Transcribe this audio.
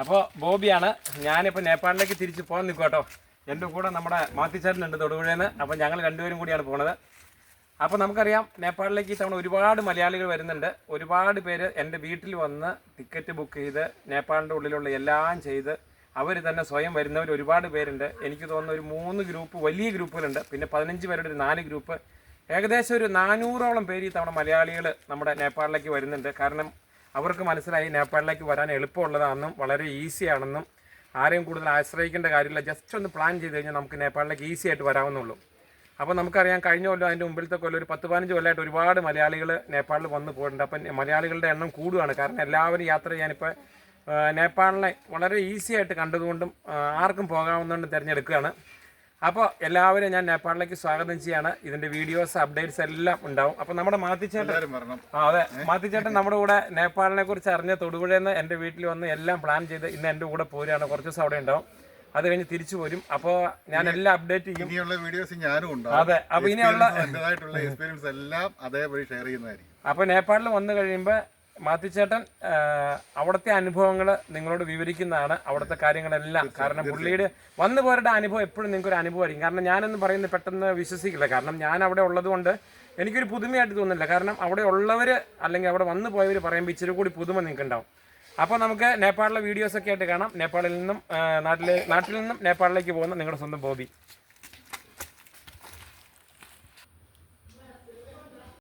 അപ്പോൾ ബോബിയാണ്. ഞാനിപ്പോൾ നേപ്പാളിലേക്ക് തിരിച്ച് പോകാൻ നിൽക്കും കേട്ടോ എന്റെ കൂടെ നമ്മുടെ മാത്തിച്ചാരനുണ്ട് തൊടുപുഴേന്ന് അപ്പോൾ ഞങ്ങൾ രണ്ടുപേരും കൂടിയാണ് പോണത്. അപ്പോൾ നമുക്കറിയാം നേപ്പാളിലേക്ക് തവണ ഒരുപാട് മലയാളികൾ വരുന്നുണ്ട്. ഒരുപാട് പേര് എന്റെ വീട്ടിൽ വന്ന് ടിക്കറ്റ് ബുക്ക് ചെയ്ത് നേപ്പാളിന്റെ ഉള്ളിലുള്ള എല്ലാം ചെയ്ത് അവർ തന്നെ സ്വയം വരുന്നവർ ഒരുപാട് പേരുണ്ട്. എനിക്ക് തോന്നുന്ന ഒരു മൂന്ന് ഗ്രൂപ്പ് വലിയ ഗ്രൂപ്പുകളുണ്ട് പിന്നെ പതിനഞ്ച് പേരുടെ ഒരു നാല് ഗ്രൂപ്പ് ഏകദേശം ഒരു നാനൂറോളം പേര് ഈ തവണ മലയാളികൾ നമ്മുടെ നേപ്പാളിലേക്ക് വരുന്നുണ്ട്. കാരണം അവർക്ക് മനസ്സിലായി നേപ്പാളിലേക്ക് വരാൻ എളുപ്പമുള്ളതാണെന്നും വളരെ ഈസി ആണെന്നും ആരെയും കൂടുതൽ ആശ്രയിക്കേണ്ട കാര്യമില്ല. ജസ്റ്റ് ഒന്ന് പ്ലാൻ ചെയ്ത് കഴിഞ്ഞാൽ നമുക്ക് നേപ്പാളിലേക്ക് ഈസി ആയിട്ട് വരാവുന്നുള്ളൂ. അപ്പോൾ നമുക്കറിയാം കഴിഞ്ഞ കൊല്ലം അതിന്റെ മുമ്പിലത്തെ കൊല്ലം ഒരു പത്ത് പതിനഞ്ച് കൊല്ലമായിട്ട് ഒരുപാട് മലയാളികൾ നേപ്പാളിൽ വന്ന് പോയിട്ടുണ്ട്. അപ്പം മലയാളികളുടെ എണ്ണം കൂടുകയാണ്. കാരണം എല്ലാവരും യാത്ര ചെയ്യാനിപ്പോൾ നേപ്പാളിനെ വളരെ ഈസി ആയിട്ട് കണ്ടതുകൊണ്ടും ആർക്കും പോകാവുന്നതുകൊണ്ടും തിരഞ്ഞെടുക്കുകയാണ്. അപ്പോൾ എല്ലാവരും ഞാൻ നേപ്പാളിലേക്ക് സ്വാഗതം ചെയ്യാണ്. ഇതിന്റെ വീഡിയോസ് അപ്ഡേറ്റ്സ് എല്ലാം ഉണ്ടാവും. അപ്പോൾ നമ്മുടെ മാത്തിച്ചേട്ടൻ ആ അതെ. മാത്തിച്ചേട്ടൻ നമ്മുടെ കൂടെ നേപ്പാളിനെ കുറിച്ച് അറിഞ്ഞ തൊടുപുഴയെന്ന് എന്റെ വീട്ടിൽ വന്ന് എല്ലാം പ്ലാൻ ചെയ്ത് ഇന്ന് എന്റെ കൂടെ പോരുകയാണ്. കുറച്ച് ദിവസം അവിടെ ഉണ്ടാവും. അത് കഴിഞ്ഞ് തിരിച്ചു പോരും അപ്പോൾ ഞാൻ എല്ലാം അപ്ഡേറ്റ് ചെയ്യും. ഇനിയുള്ള വീഡിയോസ് ഞാനും ഉണ്ടാവും. അതെ. അപ്പോൾ ഇനിയുള്ള എക്സ്പീരിയൻസ് എല്ലാം അതേപടി ഷെയർ ചെയ്യുന്നതായിരിക്കും. അപ്പോൾ നേപ്പാളിൽ വന്നു കഴിയുമ്പോൾ മാത്തിച്ചേട്ടൻ അവിടുത്തെ അനുഭവങ്ങൾ നിങ്ങളോട് വിവരിക്കുന്നതാണ്. അവിടുത്തെ കാര്യങ്ങളെല്ലാം. കാരണം പുള്ളിയുടെ വന്നു പോരുടെ അനുഭവം എപ്പോഴും നിങ്ങൾക്ക് ഒരു അനുഭവമായിരിക്കും. കാരണം ഞാനെന്ന് പറയുന്നത് പെട്ടെന്ന് വിശ്വസിക്കില്ല. കാരണം ഞാൻ അവിടെ ഉള്ളതുകൊണ്ട് എനിക്കൊരു പുതുമയായിട്ട് തോന്നുന്നില്ല. കാരണം അവിടെ ഉള്ളവർ അല്ലെങ്കിൽ അവിടെ വന്നു പോയവർ പറയുമ്പോൾ ഇച്ചിരി കൂടി പുതുമ നിങ്ങൾക്ക് ഉണ്ടാവും അപ്പോൾ നമുക്ക് നേപ്പാളിലെ വീഡിയോസൊക്കെ ആയിട്ട് കാണാം. നേപ്പാളിൽ നിന്നും നാട്ടിലെ നാട്ടിൽ നിന്നും നേപ്പാളിലേക്ക് പോകുന്ന നിങ്ങളുടെ സ്വന്തം ബോബി.